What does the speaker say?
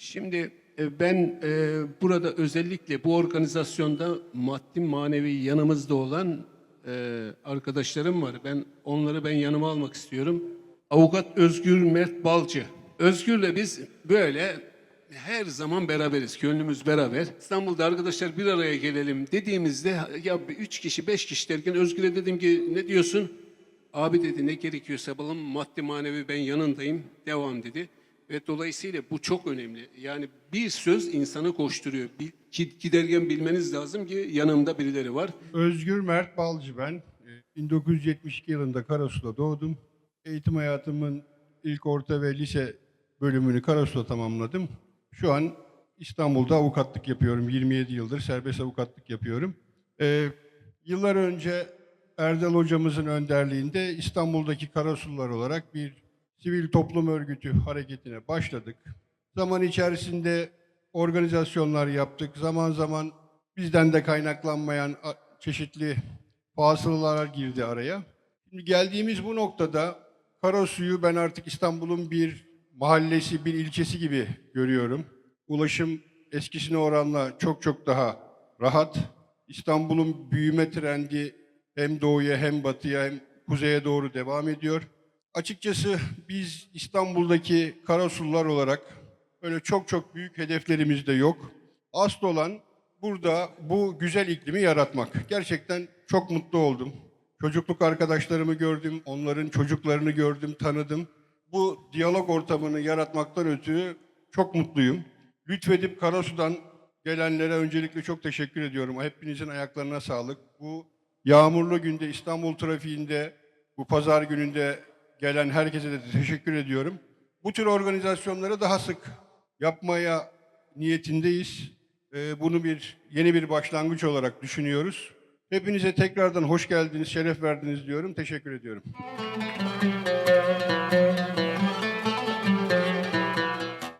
Şimdi e, ben e, burada özellikle bu organizasyonda maddi manevi yanımızda olan e, arkadaşlarım var. Ben onları ben yanıma almak istiyorum. Avukat Özgür Mert Balcı. Özgür'le biz böyle her zaman beraberiz, gönlümüz beraber. İstanbul'da arkadaşlar bir araya gelelim dediğimizde ya üç kişi, beş kişi derken Özgür'e dedim ki ne diyorsun? Abi dedi ne gerekiyorsa yapalım maddi manevi ben yanındayım devam dedi. Ve dolayısıyla bu çok önemli. Yani bir söz insanı koşturuyor. Bir, giderken bilmeniz lazım ki yanımda birileri var. Özgür Mert Balcı ben. Ee, 1972 yılında Karasu'da doğdum. Eğitim hayatımın ilk orta ve lise bölümünü Karasu'da tamamladım. Şu an İstanbul'da avukatlık yapıyorum. 27 yıldır serbest avukatlık yapıyorum. Ee, yıllar önce Erdal hocamızın önderliğinde İstanbul'daki Karasular olarak bir sivil toplum örgütü hareketine başladık. Zaman içerisinde organizasyonlar yaptık. Zaman zaman bizden de kaynaklanmayan çeşitli fasılalar girdi araya. Şimdi geldiğimiz bu noktada Karasu'yu ben artık İstanbul'un bir mahallesi, bir ilçesi gibi görüyorum. Ulaşım eskisine oranla çok çok daha rahat. İstanbul'un büyüme trendi hem doğuya hem batıya hem kuzeye doğru devam ediyor. Açıkçası biz İstanbul'daki Karasullar olarak öyle çok çok büyük hedeflerimiz de yok. Asıl olan burada bu güzel iklimi yaratmak. Gerçekten çok mutlu oldum. Çocukluk arkadaşlarımı gördüm, onların çocuklarını gördüm, tanıdım. Bu diyalog ortamını yaratmaktan ötürü çok mutluyum. Lütfedip Karasu'dan gelenlere öncelikle çok teşekkür ediyorum. Hepinizin ayaklarına sağlık. Bu yağmurlu günde İstanbul trafiğinde, bu pazar gününde gelen herkese de teşekkür ediyorum. Bu tür organizasyonları daha sık yapmaya niyetindeyiz. Ee, bunu bir yeni bir başlangıç olarak düşünüyoruz. Hepinize tekrardan hoş geldiniz, şeref verdiniz diyorum. Teşekkür ediyorum.